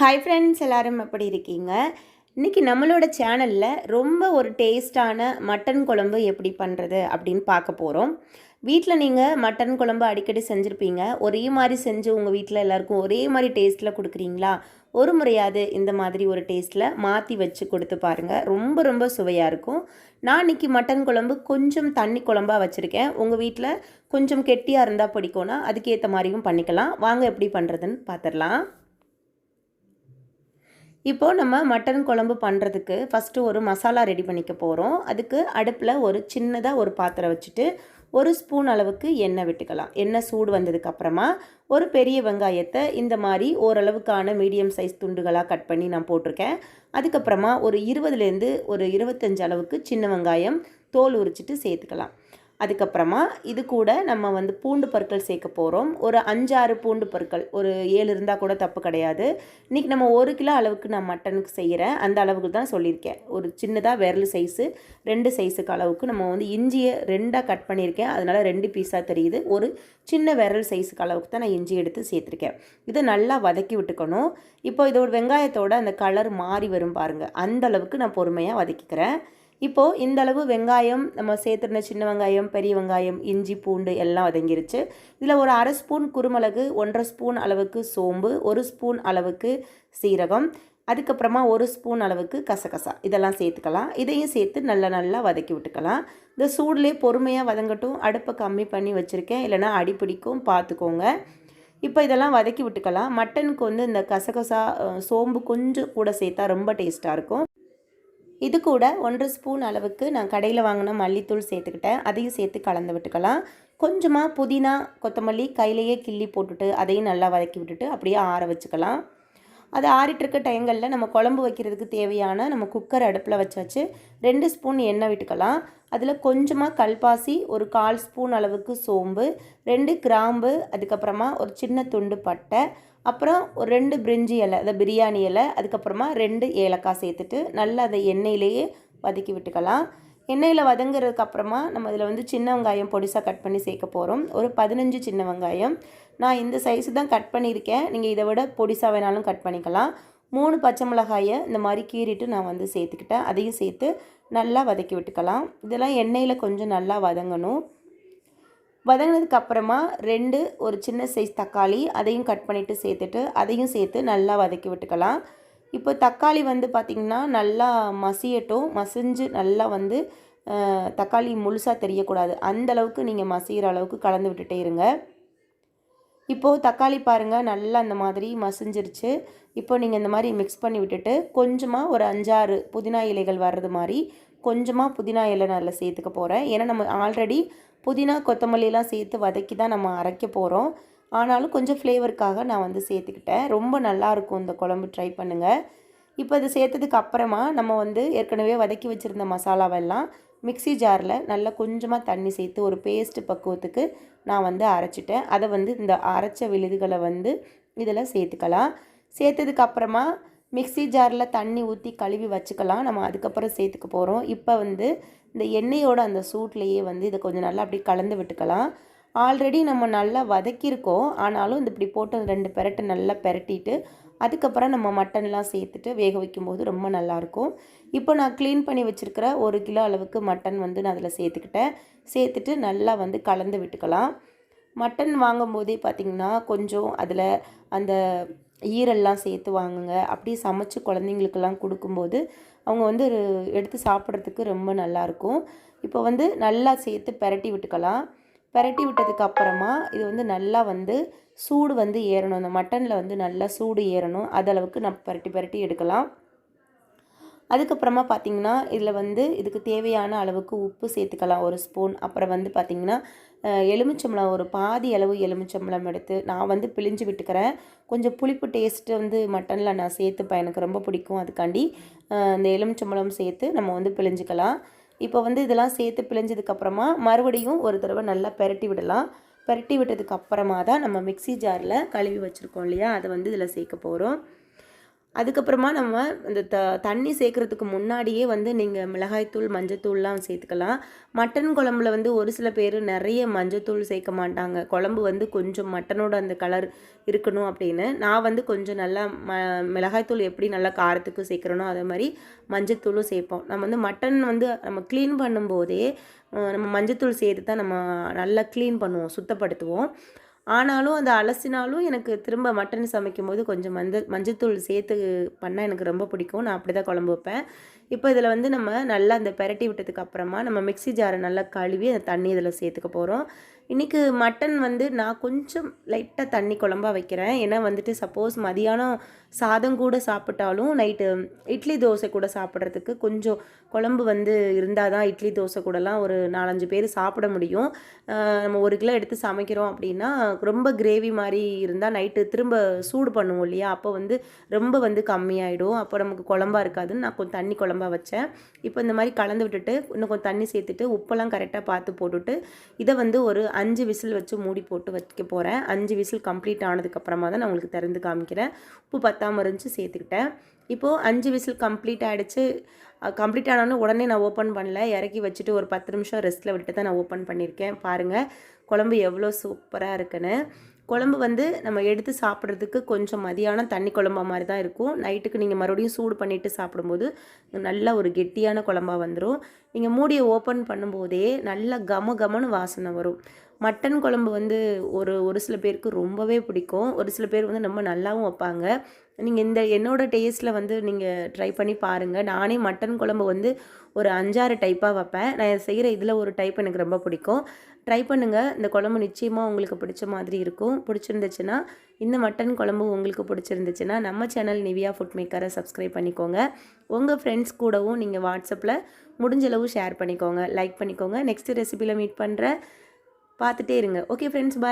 Hi friends எல்லோரும் எப்படி இருக்கீங்க? இன்றைக்கி நம்மளோட சேனலில் ரொம்ப ஒரு டேஸ்டான மட்டன் குழம்பு எப்படி பண்ணுறது அப்படின்னு பார்க்க போகிறோம் வீட்டில் நீங்கள் மட்டன் குழம்பு அடிக்கடி செஞ்சுருப்பீங்க. ஒரே மாதிரி செஞ்சு உங்கள் வீட்டில் எல்லாருக்கும் ஒரே மாதிரி டேஸ்ட்டில் கொடுக்குறீங்களா? ஒரு முறையாவது இந்த மாதிரி ஒரு டேஸ்ட்டில் மாற்றி வச்சு கொடுத்து பாருங்கள் ரொம்ப ரொம்ப சுவையாக இருக்கும். நான் இன்றைக்கி மட்டன் குழம்பு கொஞ்சம் தண்ணி குழம்பாக வச்சுருக்கேன். உங்கள் வீட்டில் கொஞ்சம் கெட்டியாக இருந்தால் பிடிக்கும்னா அதுக்கேற்ற மாதிரியும் பண்ணிக்கலாம். வாங்க எப்படி பண்ணுறதுன்னு பார்த்துடலாம் இப்போது நம்ம மட்டன் குழம்பு பண்ணுறதுக்கு ஃபஸ்ட்டு ஒரு மசாலா ரெடி பண்ணிக்க போகிறோம் அதுக்கு அடுப்பில் ஒரு சின்னதாக ஒரு பாத்திரம் வச்சுட்டு ஒரு ஸ்பூன் அளவுக்கு எண்ணெய் விட்டுக்கலாம். எண்ணெய் சூடு வந்ததுக்கப்புறமா ஒரு பெரிய வெங்காயத்தை இந்த மாதிரி ஓரளவுக்கான மீடியம் சைஸ் துண்டுகளாக கட் பண்ணி நான் போட்டிருக்கேன். அதுக்கப்புறமா ஒரு இருபதுலேருந்து ஒரு இருபத்தஞ்சு அளவுக்கு சின்ன வெங்காயம் தோல் உரிச்சிட்டு சேர்த்துக்கலாம். அதுக்கப்புறமா இது கூட நம்ம வந்து பூண்டு பற்கள் சேர்க்க போகிறோம் ஒரு அஞ்சாறு பூண்டு பற்கள் ஒரு ஏழு இருந்தால் கூட தப்பு கிடையாது. இன்றைக்கி நம்ம ஒரு கிலோ அளவுக்கு நான் மட்டனுக்கு செய்கிறேன் அந்த அளவுக்கு தான் சொல்லியிருக்கேன். ஒரு சின்னதாக விரல் சைஸு ரெண்டு சைஸுக்கு அளவுக்கு நம்ம வந்து இஞ்சியை ரெண்டாக கட் பண்ணியிருக்கேன். அதனால் ரெண்டு பீஸாக தெரியுது. ஒரு சின்ன விரல் சைஸுக்கு அளவுக்கு தான் நான் இஞ்சி எடுத்து சேர்த்துருக்கேன். இதை நல்லா வதக்கி விட்டுக்கணும். இப்போ இதோட வெங்காயத்தோட அந்த கலர் மாறி வரும் பாருங்கள் அந்த அளவுக்கு நான் பொறுமையாக வதக்கிக்கிறேன். இப்போது இந்த அளவு வெங்காயம் நம்ம சேர்த்துருந்த சின்ன வெங்காயம் பெரிய வெங்காயம் இஞ்சி பூண்டு எல்லாம் வதங்கிருச்சு. இதில் ஒரு அரை ஸ்பூன் குருமிளகு ஒன்றரை ஸ்பூன் அளவுக்கு சோம்பு ஒரு ஸ்பூன் அளவுக்கு சீரகம் அதுக்கப்புறமா ஒரு ஸ்பூன் அளவுக்கு கசகசா. இதெல்லாம் சேர்த்துக்கலாம். இதையும் சேர்த்து நல்லா நல்லா வதக்கி விட்டுக்கலாம். இந்த சூடுலேயே பொறுமையாக வதங்கட்டும். அடுப்பை கம்மி பண்ணி வச்சுருக்கேன். இல்லைனா அடிப்பிடிக்கும் பார்த்துக்கோங்க. இப்போ இதெல்லாம் வதக்கி விட்டுக்கலாம். மட்டனுக்கு வந்து இந்த கசகசா சோம்பு கொஞ்சம் கூட சேர்த்தா ரொம்ப டேஸ்ட்டாக இருக்கும். இது கூட ஒன்றரை ஸ்பூன் அளவுக்கு நான் கடையில் வாங்கின மல்லித்தூள் சேர்த்துக்கிட்டேன். அதையும் சேர்த்து கலந்து விட்டுக்கலாம். கொஞ்சமாக புதினா கொத்தமல்லி கையிலையே கிள்ளி போட்டுட்டு அதையும் நல்லா வதக்கி விட்டுட்டு அப்படியே ஆற வச்சுக்கலாம். அது ஆறிட்டுருக்க டைங்களில் நம்ம குழம்பு வைக்கிறதுக்கு தேவையான நம்ம குக்கர் அடுப்பில் வச்சு வச்சு ரெண்டு ஸ்பூன் எண்ணெய் விட்டுக்கலாம். அதில் கொஞ்சமாக கல்பாசி ஒரு கால் ஸ்பூன் அளவுக்கு சோம்பு ரெண்டு கிராம்பு அதுக்கப்புறமா ஒரு சின்ன துண்டு பட்டை அப்புறம் ஒரு ரெண்டு பிரிஞ்சி இலை அதை பிரியாணி இலை அதுக்கப்புறமா ரெண்டு ஏலக்காய் சேர்த்துட்டு நல்லா அதை எண்ணெயிலேயே வதக்கி விட்டுக்கலாம். எண்ணெயில் வதங்குறதுக்கு அப்புறமா நம்ம இதில் வந்து சின்ன வெங்காயம் பொடிசாக கட் பண்ணி சேர்க்க போகிறோம் ஒரு பதினஞ்சு சின்ன வெங்காயம். நான் இந்த சைஸு தான் கட் பண்ணியிருக்கேன். நீங்கள் இதை விட பொடிசாக வேணாலும் கட் பண்ணிக்கலாம். மூணு பச்சை மிளகாயை இந்த மாதிரி கீறிட்டு நான் வந்து சேர்த்துக்கிட்டேன். அதையும் சேர்த்து நல்லா வதக்கி விட்டுக்கலாம். இதெல்லாம் எண்ணெயில் கொஞ்சம் நல்லா வதங்கணும். வதங்கினதுக்கு அப்புறமா ரெண்டு ஒரு சின்ன சைஸ் தக்காளி அதையும் கட் பண்ணிவிட்டு சேர்த்துட்டு அதையும் சேர்த்து நல்லா வதக்கி விட்டுக்கலாம். இப்போ தக்காளி வந்து பார்த்திங்கன்னா நல்லா மசியட்டும் மசிஞ்சு நல்லா வந்து தக்காளி முழுசாக தெரியக்கூடாது. அந்தளவுக்கு நீங்கள் மசிகிற அளவுக்கு கலந்து விட்டுட்டே இருங்க. இப்போது தக்காளி பாருங்கள் நல்லா அந்த மாதிரி மசிஞ்சிருச்சு. இப்போ நீங்கள் இந்த மாதிரி மிக்ஸ் பண்ணி விட்டுட்டு கொஞ்சமாக ஒரு அஞ்சாறு புதினா இலைகள் வர்றது மாதிரி கொஞ்சமாக புதினா இலை நான் அதில் சேர்த்துக்க போகிறேன் ஏன்னா நம்ம ஆல்ரெடி புதினா கொத்தமல்லிலாம் சேர்த்து வதக்கி தான் நம்ம அரைக்க போகிறோம் ஆனாலும் கொஞ்சம் ஃப்ளேவருக்காக நான் வந்து சேர்த்துக்கிட்டேன். ரொம்ப நல்லாயிருக்கும் இந்த குழம்பு ட்ரை பண்ணுங்கள் இப்போ இது சேர்த்ததுக்கு அப்புறமா நம்ம வந்து ஏற்கனவே வதக்கி வச்சுருந்த மசாலாவெல்லாம் மிக்சி ஜாரில் நல்லா கொஞ்சமாக தண்ணி சேர்த்து ஒரு பேஸ்ட்டு பக்குவத்துக்கு நான் வந்து அரைச்சிட்டேன். அதை வந்து இந்த அரைச்ச விழுதுகளை வந்து இதில் சேர்த்துக்கலாம். சேர்த்ததுக்கு அப்புறமா மிக்சி ஜாரில் தண்ணி ஊற்றி கழுவி வச்சுக்கலாம். நம்ம அதுக்கப்புறம் சேர்த்துக்க போகிறோம் இப்போ வந்து இந்த எண்ணெயோட அந்த சூட்லேயே வந்து இதை கொஞ்சம் நல்லா அப்படி கலந்து விட்டுக்கலாம். ஆல்ரெடி நம்ம நல்லா வதக்கியிருக்கோம். ஆனாலும் இந்த இப்படி போட்டு ரெண்டு பெரட்டு நல்லா பெரட்டிட்டு அதுக்கப்புறம் நம்ம மட்டன்லாம் சேர்த்துட்டு வேக வைக்கும்போது ரொம்ப நல்லாயிருக்கும். இப்போ நான் க்ளீன் பண்ணி வச்சுருக்கிற ஒரு கிலோ அளவுக்கு மட்டன் வந்து நான் அதில் சேர்த்துக்கிட்டேன். சேர்த்துட்டு நல்லா வந்து கலந்து விட்டுக்கலாம். மட்டன் வாங்கும்போதே பார்த்திங்கன்னா கொஞ்சம் அதில் அந்த ஈரெல்லாம் சேர்த்து வாங்குங்க. அப்படி சமைச்சு குழந்தைங்களுக்கெல்லாம் கொடுக்கும்போது அவங்க வந்து எடுத்து சாப்பிட்றதுக்கு ரொம்ப நல்லாயிருக்கும். இப்போ வந்து நல்லா சேர்த்து பெரட்டி விட்டுக்கலாம். பரட்டி விட்டதுக்கு அப்புறமா இது வந்து நல்லா வந்து சூடு வந்து ஏறணும். அந்த மட்டனில் வந்து நல்லா சூடு ஏறணும். அதளவுக்கு நம்ம பரட்டி பரட்டி எடுக்கலாம். அதுக்கப்புறமா பார்த்திங்கன்னா இதில் வந்து இதுக்கு தேவையான அளவுக்கு உப்பு சேர்த்துக்கலாம். ஒரு ஸ்பூன். அப்புறம் வந்து பார்த்திங்கன்னா எலுமிச்சம்பழம் ஒரு பாதி அளவு எலுமிச்சம்பழம் எடுத்து நான் வந்து பிழிஞ்சு விட்டுக்கிறேன். கொஞ்சம் புளிப்பு டேஸ்ட்டு வந்து மட்டனில் நான் சேர்த்துப்பேன். எனக்கு ரொம்ப பிடிக்கும். அதுக்காண்டி இந்த எலுமிச்சம்பழம் சேர்த்து நம்ம வந்து பிழிஞ்சிக்கலாம். இப்போ வந்து இதெல்லாம் சேர்த்து பிழிஞ்சதுக்கப்புறமா மறுபடியும் ஒரு தடவை நல்லா பெரட்டி விடலாம். பெரட்டி விட்டதுக்கு அப்புறமா தான் நம்ம மிக்சி ஜாரில் கழுவி வச்சுருக்கோம் இல்லையா? அதை வந்து இதில் சேர்க்க போகிறோம் அதுக்கப்புறமா நம்ம இந்த த தண்ணி சேர்க்குறதுக்கு முன்னாடியே வந்து நீங்கள் மிளகாய்த்தூள் மஞ்சத்தூள்லாம் சேர்த்துக்கலாம். மட்டன் குழம்புல வந்து ஒரு சில பேர் நிறைய மஞ்சத்தூள் சேர்க்க மாட்டாங்க. குழம்பு வந்து கொஞ்சம் மட்டனோட அந்த கலர் இருக்கணும் அப்படின்னு. நான் வந்து கொஞ்சம் நல்லா ம மிளகாய்த்தூள் எப்படி நல்லா காரத்துக்கு சேர்க்குறனோ அதே மாதிரி மஞ்சத்தூளும் சேர்ப்போம். நம்ம வந்து மட்டன் வந்து நம்ம க்ளீன் பண்ணும்போதே நம்ம மஞ்சத்தூள் சேர்த்து தான் நம்ம நல்லா க்ளீன் பண்ணுவோம் சுத்தப்படுத்துவோம். ஆனாலும் அந்த அலசினாலும் எனக்கு திரும்ப மட்டன் சமைக்கும் போது கொஞ்சம் மஞ்சள் மஞ்சத்தூள் சேர்த்து பண்ணால் எனக்கு ரொம்ப பிடிக்கும். நான் அப்படி தான் குழம்பு வைப்பேன். இப்போ இதில் வந்து நம்ம நல்லா அந்த பெரட்டி விட்டதுக்கு அப்புறமா நம்ம மிக்சி ஜாரை நல்லா கழுவி அந்த தண்ணி இதில் சேர்த்துக்க போகிறோம் இன்றைக்கி மட்டன் வந்து நான் கொஞ்சம் லைட்டாக தண்ணி குழம்பா வைக்கிறேன். ஏன்னா வந்துட்டு சப்போஸ் மதியானம் சாதம் கூட சாப்பிட்டாலும் நைட்டு இட்லி தோசை கூட சாப்பிட்றதுக்கு கொஞ்சம் குழம்பு வந்து இருந்தால் தான் இட்லி தோசை கூடலாம் ஒரு நாலஞ்சு பேர் சாப்பிட முடியும். நம்ம ஒரு கிலோ எடுத்து சமைக்கிறோம் அப்படின்னா ரொம்ப கிரேவி மாதிரி இருந்தால் நைட்டு திரும்ப சூடு பண்ணுவோம் இல்லையா? அப்போ வந்து ரொம்ப வந்து கம்மியாயிடும். அப்போ நமக்கு குழம்பா இருக்காதுன்னு நான் கொஞ்சம் தண்ணி குழம்பா வச்சேன். இப்போ இந்த மாதிரி கலந்து விட்டுட்டு இன்னும் கொஞ்சம் தண்ணி சேர்த்துட்டு உப்பெல்லாம் கரெக்டாக பார்த்து போட்டுட்டு இதை வந்து ஒரு அஞ்சு விசில் வச்சு மூடி போட்டு வைக்க போகிறேன் அஞ்சு விசில் கம்ப்ளீட் ஆனதுக்கப்புறமா தான் நான் உங்களுக்கு திறந்து காமிக்கிறேன். உப்பு பத்தாமல் இருந்துச்சு சேர்த்துக்கிட்டேன். இப்போது அஞ்சு விசில் கம்ப்ளீட் ஆகிடுச்சு கம்ப்ளீட் ஆனாலும் உடனே நான் ஓப்பன் பண்ணல. இறக்கி வச்சுட்டு ஒரு பத்து நிமிஷம் ரெஸ்ட்டில் விட்டு தான் நான் ஓப்பன் பண்ணியிருக்கேன். பாருங்கள் குழம்பு எவ்வளோ சூப்பராக இருக்குன்னு. குழம்பு வந்து நம்ம எடுத்து சாப்பிட்றதுக்கு கொஞ்சம் மதியானம் தண்ணி குழம்பா மாதிரி தான் இருக்கும். நைட்டுக்கு நீங்கள் மறுபடியும் சூடு பண்ணிவிட்டு சாப்பிடும்போது நல்ல ஒரு கெட்டியான குழம்பா வந்துடும் நீங்கள் மூடியை ஓப்பன் பண்ணும்போதே நல்லா கம கமன்னு வாசனை வரும். மட்டன் குழம்பு வந்து ஒரு ஒரு சில பேருக்கு ரொம்பவே பிடிக்கும். ஒரு சில பேர் வந்து ரொம்ப நல்லாவும் வைப்பாங்க. நீங்கள் இந்த என்னோடய டேஸ்ட்டில் வந்து நீங்கள் ட்ரை பண்ணி பாருங்கள் நானே மட்டன் குழம்பு வந்து ஒரு அஞ்சாறு டைப்பாக வைப்பேன். நான் செய்கிற இதில் ஒரு டைப் எனக்கு ரொம்ப பிடிக்கும். ட்ரை பண்ணுங்கள் இந்த குழம்பு நிச்சயமாக உங்களுக்கு பிடிச்ச மாதிரி இருக்கும். பிடிச்சிருந்துச்சுன்னா இந்த மட்டன் குழம்பு உங்களுக்கு பிடிச்சிருந்துச்சுன்னா நம்ம சேனல் நிவியா ஃபுட் மேக்கரை சப்ஸ்கிரைப் பண்ணிக்கோங்க. உங்கள் ஃப்ரெண்ட்ஸ் கூடவும் நீங்கள் வாட்ஸ்அப்பில் முடிஞ்சளவு ஷேர் பண்ணிக்கோங்க. லைக் பண்ணிக்கோங்க. நெக்ஸ்ட் ரெசிபியில் மீட் பண்ணுற பார்த்துட்டே இருங்க. Okay friends bye